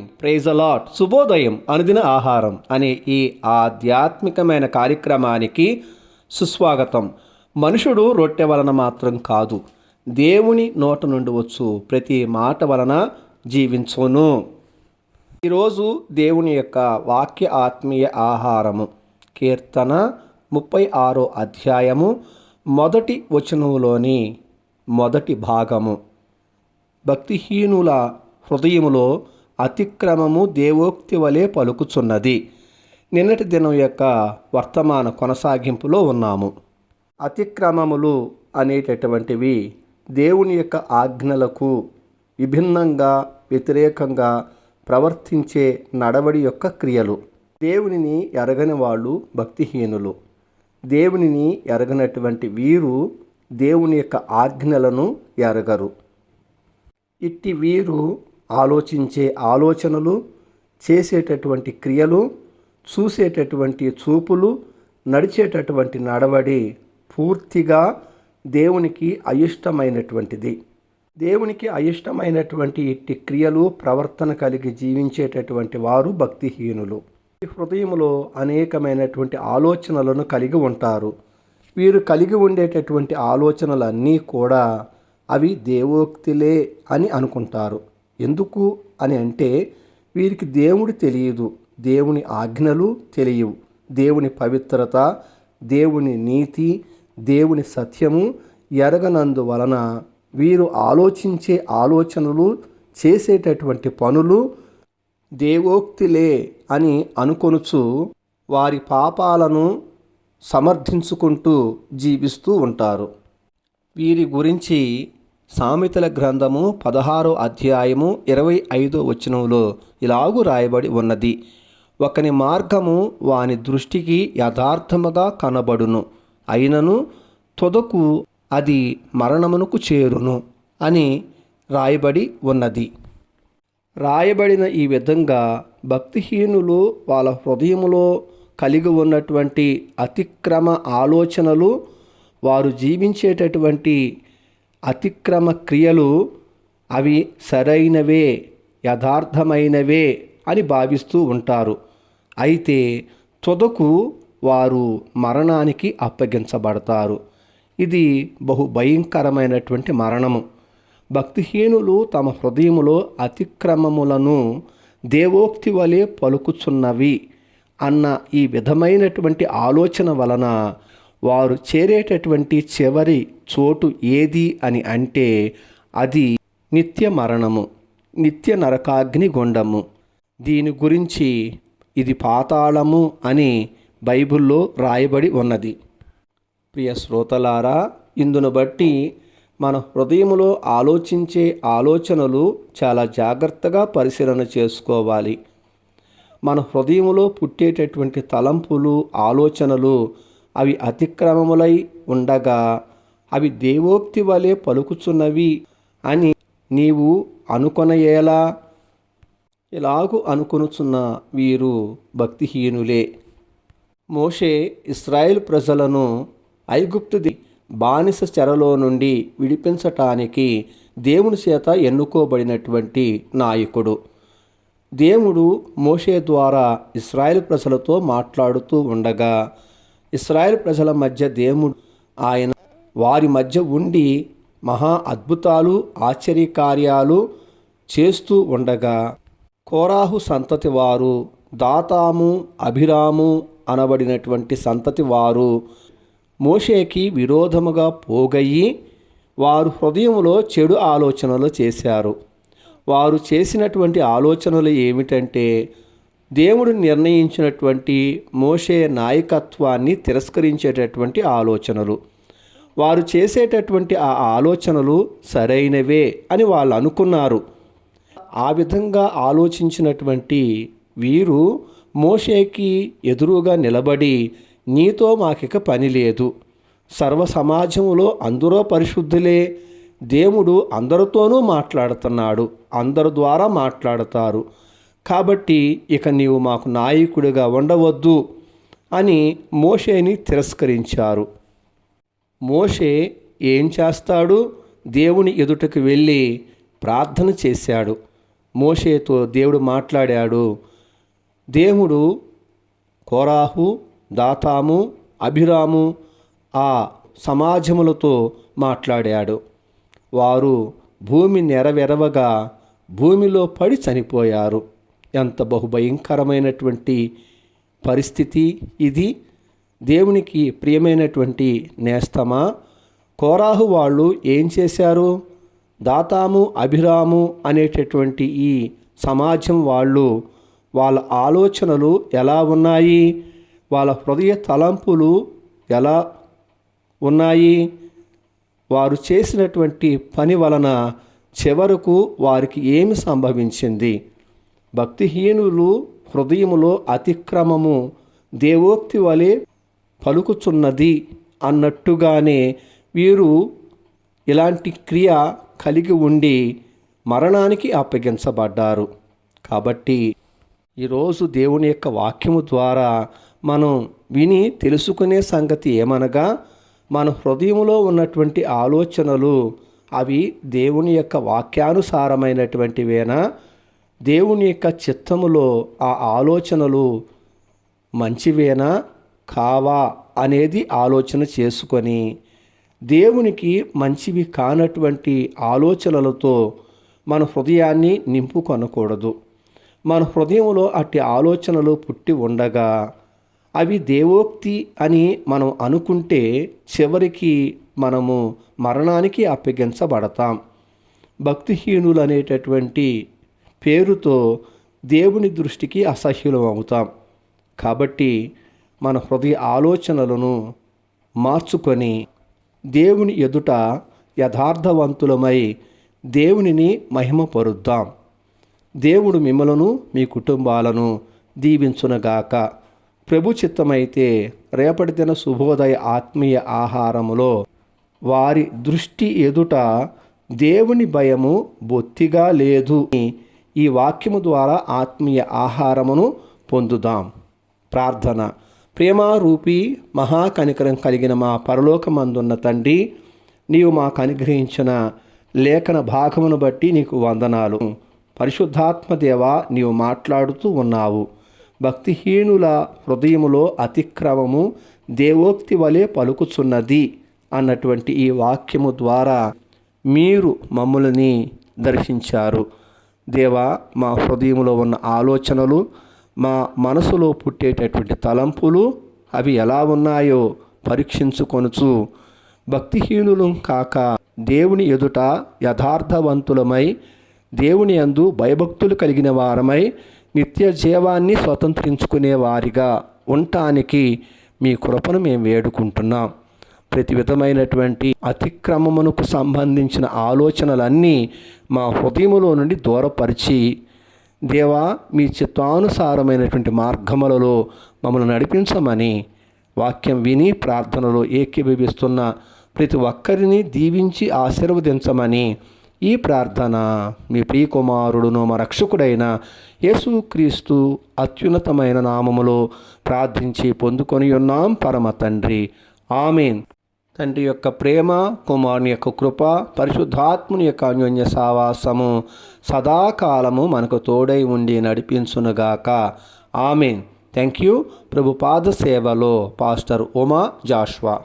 Praise allot శుభోదయం అనుదిన ఆహారం అనే ఈ ఆధ్యాత్మికమైన కార్యక్రమానికి సుస్వాగతం. మనుషుడు రొట్టె వలన మాత్రం కాదు దేవుని నోట నుండి వచ్చు ప్రతి మాట వలన జీవించును. ఈరోజు దేవుని యొక్క వాక్య ఆత్మీయ ఆహారము కీర్తన ముప్పై ఆరో అధ్యాయము మొదటి వచనంలోని మొదటి భాగము. భక్తిహీనుల హృదయములో అతిక్రమము దేవోక్తి వలె పలుకుచున్నది. నిన్నటి దినం యొక్క వర్తమాన కొనసాగింపులో ఉన్నాము. అతిక్రమములు అనేటటువంటివి దేవుని యొక్క ఆజ్ఞలకు విభిన్నంగా వ్యతిరేకంగా ప్రవర్తించే నడవడి యొక్క క్రియలు. దేవునిని ఎరగని వాళ్ళు భక్తిహీనులు. దేవునిని ఎరగనటువంటి వీరు దేవుని యొక్క ఆజ్ఞలను ఎరగరు. ఇట్టి వీరు ఆలోచించే ఆలోచనలు చేసేటటువంటి క్రియలు చూసేటటువంటి చూపులు నడిచేటటువంటి నడవడి పూర్తిగా దేవునికి అయిష్టమైనటువంటిది. దేవునికి అయిష్టమైనటువంటి ఇట్టి క్రియలు ప్రవర్తన కలిగి జీవించేటటువంటి వారు భక్తిహీనులు. ఈ హృదయంలో అనేకమైనటువంటి ఆలోచనలను కలిగి ఉంటారు. వీరు కలిగి ఉండేటటువంటి ఆలోచనలన్నీ కూడా అవి దేవోక్తిలే అని అనుకుంటారు. ఎందుకు అని అంటే వీరికి దేవుడు తెలియదు దేవుని ఆజ్ఞలు తెలియవు. దేవుని పవిత్రత దేవుని నీతి దేవుని సత్యము ఎరగనందువలన వీరు ఆలోచించే ఆలోచనలు చేసేటటువంటి పనులు దేవోక్తిలే అని అనుకొనుచు వారి పాపాలను సమర్థించుకుంటూ జీవిస్తూ ఉంటారు. వీరి గురించి సామెతల గ్రంథము పదహారో అధ్యాయము ఇరవై ఐదో వచనంలో ఇలాగు రాయబడి ఉన్నది. ఒకని మార్గము వాని దృష్టికి యథార్థముగా కనబడును. అయినను తొదకు అది మరణమునకు చేరును అని రాయబడి ఉన్నది. రాయబడిన ఈ విధంగా భక్తిహీనులు వాళ్ళ హృదయములో కలిగి ఉన్నటువంటి అతిక్రమ ఆలోచనలు వారు జీవించేటటువంటి అతిక్రమ క్రియలు అవి సరైనవే యథార్థమైనవే అని భావిస్తూ ఉంటారు. అయితే తుదకు వారు మరణానికి అప్పగించబడతారు. ఇది బహు భయంకరమైనటువంటి మరణము. భక్తిహీనులు తమ హృదయములో అతిక్రమములను దేవోక్తి వలె పలుకుచున్నవి అన్న ఈ విధమైనటువంటి ఆలోచన వలన వారు చేరేటటువంటి చివరి చోటు ఏది అని అంటే అది నిత్య మరణము నిత్య నరకాగ్ని గుండము దీని గురించి ఇది పాతాళము అని బైబిల్లో రాయబడి ఉన్నది. ప్రియ శ్రోతలారా ఇందును బట్టి మన హృదయములో ఆలోచించే ఆలోచనలు చాలా జాగ్రత్తగా పరిశీలన చేసుకోవాలి. మన హృదయములో పుట్టేటటువంటి తలంపులు ఆలోచనలు అవి అతిక్రమములై ఉండగా అవి దేవోక్తి వలె పలుకుచున్నవి అని నీవు అనుకొనయేలా ఇలాగు అనుకొనుచున్న వీరు భక్తిహీనులే. మోషే ఇస్రాయేల్ ప్రజలను ఐగుప్తుది బానిస చెరలో నుండి విడిపించటానికి దేవుని చేత ఎన్నుకోబడినటువంటి నాయకుడు. దేవుడు మోషే ద్వారా ఇస్రాయేల్ ప్రజలతో మాట్లాడుతూ ఉండగా ఇస్రాయేల్ ప్రజల మధ్య దేవుడు ఆయన వారి మధ్య ఉండి మహా అద్భుతాలు ఆశ్చర్యకార్యాలు చేస్తూ ఉండగా కోరాహు సంతతి వారు దాతాము అభిరాము అనబడినటువంటి సంతతి వారు మోషేకి విరోధముగా పోగయ్యి వారు హృదయంలో చెడు ఆలోచనలు చేశారు. వారు చేసినటువంటి ఆలోచనలు ఏమిటంటే దేవుడు నిర్ణయించినటువంటి మోషే నాయకత్వాన్ని తిరస్కరించేటటువంటి ఆలోచనలు. వారు చేసేటటువంటి ఆ ఆలోచనలు సరైనవే అని వాళ్ళు అనుకున్నారు. ఆ విధంగా ఆలోచించినటువంటి వీరు మోషేకి ఎదురుగా నిలబడి నీతో మాకిక పని లేదు. సర్వ సమాజంలో అందరూ పరిశుద్ధులే. దేవుడు అందరితోనూ మాట్లాడుతున్నాడు. అందరి ద్వారా మాట్లాడతారు. కాబట్టి ఇక నీవు మాకు నాయకుడిగా ఉండవద్దు అని మోషేని తిరస్కరించారు. మోషే ఏం చేస్తాడు? దేవుని ఎదుటకు వెళ్ళి ప్రార్థన చేశాడు. మోషేతో దేవుడు మాట్లాడాడు దేవుడు కోరాహు దాతాము అభిరాము ఆ సమాజములతో మాట్లాడాడు. వారు భూమి నెరవెరవగా భూమిలో పడి చనిపోయారు. ఎంత బహుభయంకరమైనటువంటి పరిస్థితి ఇది. దేవునికి ప్రియమైనటువంటి నేస్తమా కోరాహు వాళ్ళు ఏం చేశారు? దాతాము అభిరాము అనేటటువంటి ఈ సమాజం వాళ్ళు వాళ్ళ ఆలోచనలు ఎలా ఉన్నాయి? వాళ్ళ హృదయ తలంపులు ఎలా ఉన్నాయి? వారు చేసినటువంటి పని వలన చివరకు వారికి ఏమి సంభవించింది? భక్తిహీనులు హృదయములో అతిక్రమము దేవోక్తి వలె పలుకుచున్నది అన్నట్టుగానే వీరు ఇలాంటి క్రియ కలిగి ఉండి మరణానికి అప్పగించబడ్డారు. కాబట్టి ఈరోజు దేవుని యొక్క వాక్యము ద్వారా మనం విని తెలుసుకునే సంగతి ఏమనగా మన హృదయంలో ఉన్నటువంటి ఆలోచనలు అవి దేవుని యొక్క వాక్యానుసారమైనటువంటివేనా? దేవుని యొక్క చిత్తములో ఆ ఆలోచనలు మంచివేనా? కావా? అనేది ఆలోచన చేసుకొని దేవునికి మంచివి కానటువంటి ఆలోచనలతో మన హృదయాన్ని నింపుకొనకూడదు. మన హృదయంలో అట్టి ఆలోచనలు పుట్టి ఉండగా అవి దేవోక్తి అని మనం అనుకుంటే చివరికి మనము మరణానికి అప్పగించబడతాం. భక్తిహీనులు అనేటటువంటి పేరుతో దేవుని దృష్టికి అసహ్యులం అవుతాం కాబట్టి మన హృదయ ఆలోచనలను మార్చుకొని దేవుని ఎదుట యథార్థవంతులమై దేవునిని మహిమపరుద్దాం. దేవుడు మిమ్మలను మీ కుటుంబాలను దీవించునగాక. ప్రభు చిత్తమైతే రేపటి దిన శుభోదయ ఆత్మీయ ఆహారములో వారి దృష్టి ఎదుట దేవుని భయము బొత్తిగా లేదు. ఈ వాక్యము ద్వారా ఆత్మీయ ఆహారమును పొందుదాం. ప్రార్థన. ప్రేమారూపి మహాకనికరం కలిగిన మా పరలోకమందున్న తండ్రి నీవు మాకు అనుగ్రహించిన లేఖన భాగమును బట్టి నీకు వందనాలు. పరిశుద్ధాత్మదేవ నీవు మాట్లాడుతూ ఉన్నావు. భక్తిహీనుల హృదయములో అతిక్రమము దేవోక్తి వలె పలుకుచున్నది అన్నటువంటి ఈ వాక్యము ద్వారా మీరు మమ్ములని దర్శించారు. దేవా మా హృదయంలో ఉన్న ఆలోచనలు మా మనసులో పుట్టేటటువంటి తలంపులు అవి ఎలా ఉన్నాయో పరీక్షించుకొనుచు భక్తిహీనులు కాక దేవుని ఎదుట యథార్థవంతులమై దేవుని యందు భయభక్తులు కలిగిన వారమై నిత్య జీవాన్ని స్వతంత్రించుకునే వారిగా ఉండటానికి మీ కృపను మేము వేడుకుంటున్నాం. ప్రతి విధమైనటువంటి అతిక్రమమునకు సంబంధించిన ఆలోచనలన్నీ మా హృదయములో నుండి దూరపరిచి దేవా మీ చిత్తానుసారమైనటువంటి మార్గములలో మమ్మల్ని నడిపించమని వాక్యం విని ప్రార్థనలో ఏకీభవిస్తున్న ప్రతి ఒక్కరిని దీవించి ఆశీర్వదించమని ఈ ప్రార్థన మీ ప్రియకుమారుడును మా రక్షకుడైన యేసుక్రీస్తు అత్యున్నతమైన నామములో ప్రార్థించి పొందుకొని ఉన్నాం. పరమ తండ్రి. ఆమెన్. తండ్రి యొక్క ప్రేమ కుమారుని యొక్క కృప పరిశుద్ధాత్ముని యొక్క అన్యోన్య సావాసము సదాకాలము మనకు తోడై ఉండి నడిపించునుగాక. ఆమెన్. థ్యాంక్ యూ ప్రభు పాద సేవలో పాస్టర్ ఉమా జాష్వా.